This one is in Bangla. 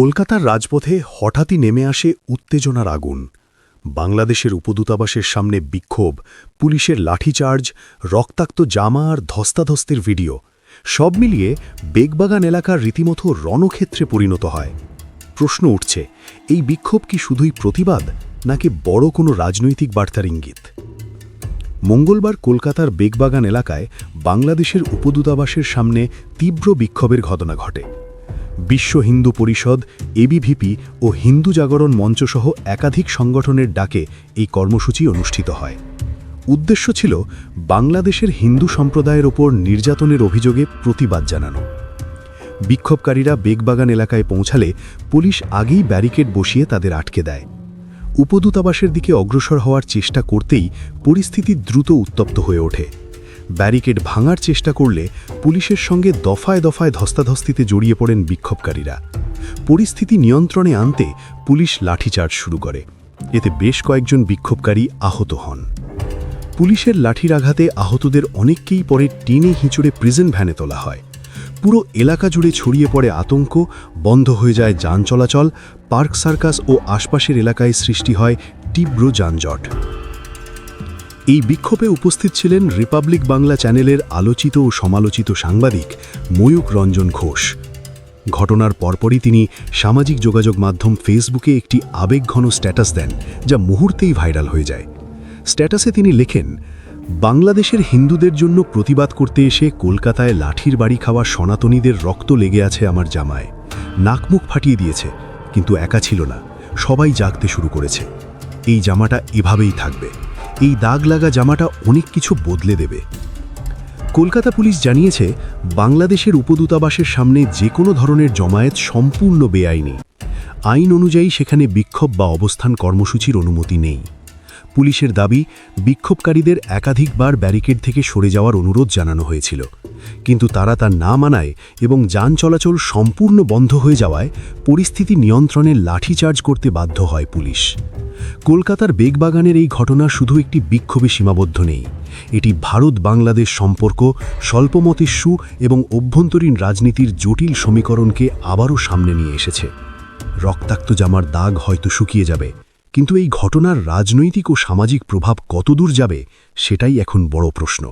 কলকাতার রাজপথে হঠাৎই নেমে আসে উত্তেজনার আগুন। বাংলাদেশের উপদূতাবাসের সামনে বিক্ষোভ, পুলিশের লাঠিচার্জ, রক্তাক্ত জামা আর ধস্তাধস্তের ভিডিও, সব মিলিয়ে বেগবাগান এলাকার রীতিমতো রণক্ষেত্রে পরিণত হয়। প্রশ্ন উঠছে, এই বিক্ষোভ কি শুধুই প্রতিবাদ, নাকি বড় কোনো রাজনৈতিক বার্তার ইঙ্গিত? মঙ্গলবার কলকাতার বেগবাগান এলাকায় বাংলাদেশের উপদূতাবাসের সামনে তীব্র বিক্ষোভের ঘটনা ঘটে। বিশ্ব হিন্দু পরিষদ এবিভিপি ও হিন্দু জাগরণ মঞ্চসহ একাধিক সংগঠনের ডাকে এই কর্মসূচি অনুষ্ঠিত হয়। উদ্দেশ্য ছিল বাংলাদেশের হিন্দু সম্প্রদায়ের ওপর নির্যাতনের অভিযোগে প্রতিবাদ জানানো। বিক্ষোভকারীরা বেগবাগান এলাকায় পৌঁছালে পুলিশ আগেই ব্যারিকেড বসিয়ে তাদের আটকে দেয়। উপদূতাবাসের দিকে অগ্রসর হওয়ার চেষ্টা করতেই পরিস্থিতি দ্রুত উত্তপ্ত হয়ে ওঠে। ব্যারিকেড ভাঙার চেষ্টা করলে পুলিশের সঙ্গে দফায় দফায় ধস্তাধস্তিতে জড়িয়ে পড়েন বিক্ষোভকারীরা। পরিস্থিতি নিয়ন্ত্রণে আনতে পুলিশ লাঠিচার্জ শুরু করে। এতে বেশ কয়েকজন বিক্ষোভকারী আহত হন। পুলিশের লাঠির আঘাতে আহতদের অনেককেই পরে টিনে হিঁচড়ে প্রিজন ভ্যানে তোলা হয়। পুরো এলাকা জুড়ে ছড়িয়ে পড়ে আতঙ্ক, বন্ধ হয়ে যায় যান চলাচল পার্ক সার্কাস ও আশপাশের এলাকায় সৃষ্টি হয় তীব্র যানজট। এই বিক্ষোভে উপস্থিত ছিলেন রিপাবলিক বাংলা চ্যানেলের আলোচিত ও সমালোচিত সাংবাদিক ময়ূক রঞ্জন ঘোষ। ঘটনার পরপরই তিনি সামাজিক যোগাযোগ মাধ্যম ফেসবুকে একটি আবেগঘন স্ট্যাটাস দেন, যা মুহূর্তেই ভাইরাল হয়ে যায়। স্ট্যাটাসে তিনি লেখেন, বাংলাদেশের হিন্দুদের জন্য প্রতিবাদ করতে এসে কলকাতায় লাঠির বাড়ি খাওয়া সনাতনীদের রক্ত লেগে আছে আমার জামায়। নাকমুখ ফাটিয়ে দিয়েছে, কিন্তু একা ছিল না, সবাই জাগতে শুরু করেছে। এই জামাটা এভাবেই থাকবে। এই দাগ লাগা জামাটা অনেক কিছু বদলে দেবে। কলকাতা পুলিশ জানিয়েছে, বাংলাদেশের উপদূতাবাসের সামনে যে কোনো ধরনের জমায়েত সম্পূর্ণ বেআইনি। আইন অনুযায়ী সেখানে বিক্ষোভ বা অবস্থান কর্মসূচির অনুমতি নেই। পুলিশের দাবি, বিক্ষোভকারীদের একাধিকবার ব্যারিকেড থেকে সরে যাওয়ার অনুরোধ জানানো হয়েছিল। কিন্তু তারা তা না মানায় এবং যান চলাচল সম্পূর্ণ বন্ধ হয়ে যাওয়ায় পরিস্থিতি নিয়ন্ত্রণে লাঠিচার্জ করতে বাধ্য হয় পুলিশ। কলকাতার বেগবাগানের এই ঘটনা শুধু একটি বিক্ষোভে সীমাবদ্ধ নেই। এটি ভারত বাংলাদেশ সম্পর্ক স্বল্পমতিস্যু এবং অভ্যন্তরীণ রাজনীতির জটিল সমীকরণকে আবারও সামনে নিয়ে এসেছে। রক্তাক্ত জামার দাগ হয়তো শুকিয়ে যাবে। কিন্তু এই ঘটনার রাজনৈতিক ও সামাজিক প্রভাব কতদূর যাবে সেটাই এখন বড় প্রশ্ন।